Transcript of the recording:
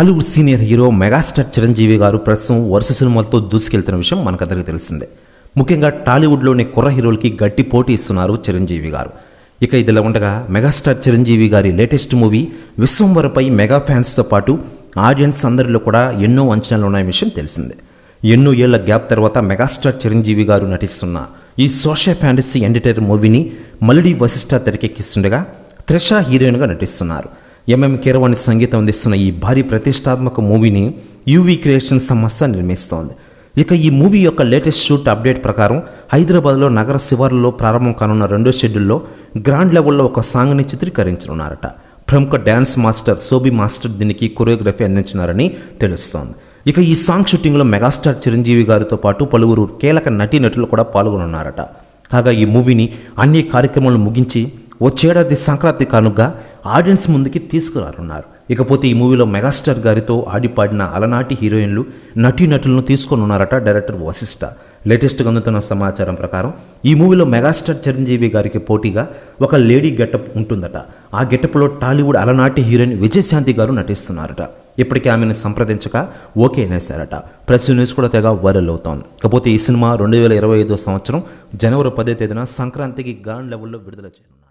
Tollywood senior hero megastar Chiranjeevi గారు ప్రస్తుతం వరుస సినిమాలతో దూసుకెళ్తున్న విషయం మనకందరికీ తెలిసిందే. ముఖ్యంగా టాలీవుడ్లోని కుర్ర హీరోలకి గట్టి పోటీ ఇస్తున్నారు చిరంజీవి గారు. ఇక ఇదిలా ఉండగా megastar Chiranjeevi garu latest movie విశ్వంవరపై mega ఫ్యాన్స్తో పాటు ఆడియన్స్ అందరిలో కూడా ఎన్నో అంచనాలు ఉన్న విషయం తెలిసిందే. ఎన్నో ఏళ్ళ గ్యాప్ తర్వాత మెగాస్టార్ చిరంజీవి గారు నటిస్తున్న ఈ సోషల్ ఫ్యాంటసీ ఎంటర్టైనర్ మూవీని మల్లిడి వశిష్ఠ తెరకెక్కిస్తుండగా త్రిష హీరోయిన్గా నటిస్తున్నారు. ఎంఎం కీరవాణి సంగీతం అందిస్తున్న ఈ భారీ ప్రతిష్టాత్మక మూవీని యూవీ క్రియేషన్ సంస్థ నిర్మిస్తోంది. ఇక ఈ మూవీ యొక్క లేటెస్ట్ షూట్ అప్డేట్ ప్రకారం హైదరాబాద్లో నగర శివార్లలో ప్రారంభం కానున్న రెండో షెడ్యూల్లో గ్రాండ్ లెవెల్లో ఒక సాంగ్ని చిత్రీకరించనున్నారట. ప్రముఖ డ్యాన్స్ మాస్టర్ సోబి మాస్టర్ దీనికి కొరియోగ్రఫీ అందించినారని తెలుస్తోంది. ఇక ఈ సాంగ్ షూటింగ్లో మెగాస్టార్ చిరంజీవి గారితో పాటు పలువురు కీలక నటీనటులు కూడా పాల్గొనున్నారట. కాగా ఈ మూవీని అన్ని కార్యక్రమాలు ముగించి వచ్చేడాది సంక్రాంతి కానుగా ఆడియన్స్ ముందుకి తీసుకురానున్నారు. ఇకపోతే ఈ మూవీలో మెగాస్టార్ గారితో ఆడిపాడిన అలనాటి హీరోయిన్లు నటీనటులను తీసుకొని ఉన్నారట డైరెక్టర్ వశిష్ఠ లేటెస్ట్గా అందుతున్న సమాచారం ప్రకారం ఈ మూవీలో మెగాస్టార్ చిరంజీవి గారికి పోటీగా ఒక లేడీ గెటప్ ఉంటుందట. ఆ గెటప్లో టాలీవుడ్ అలనాటి హీరోయిన్ విజయశాంతి గారు నటిస్తున్నారట. ఇప్పటికే ఆమెను సంప్రదించక ఓకే అనేశారట. ప్రెస్ న్యూస్ కూడా తెగ వైరల్ అవుతోంది. కాకపోతే ఈ సినిమా రెండు వేల ఇరవై ఐదో సంవత్సరం జనవరి పదో తేదీన సంక్రాంతికి గ్రాండ్ లెవెల్లో విడుదల చేయనున్నారు.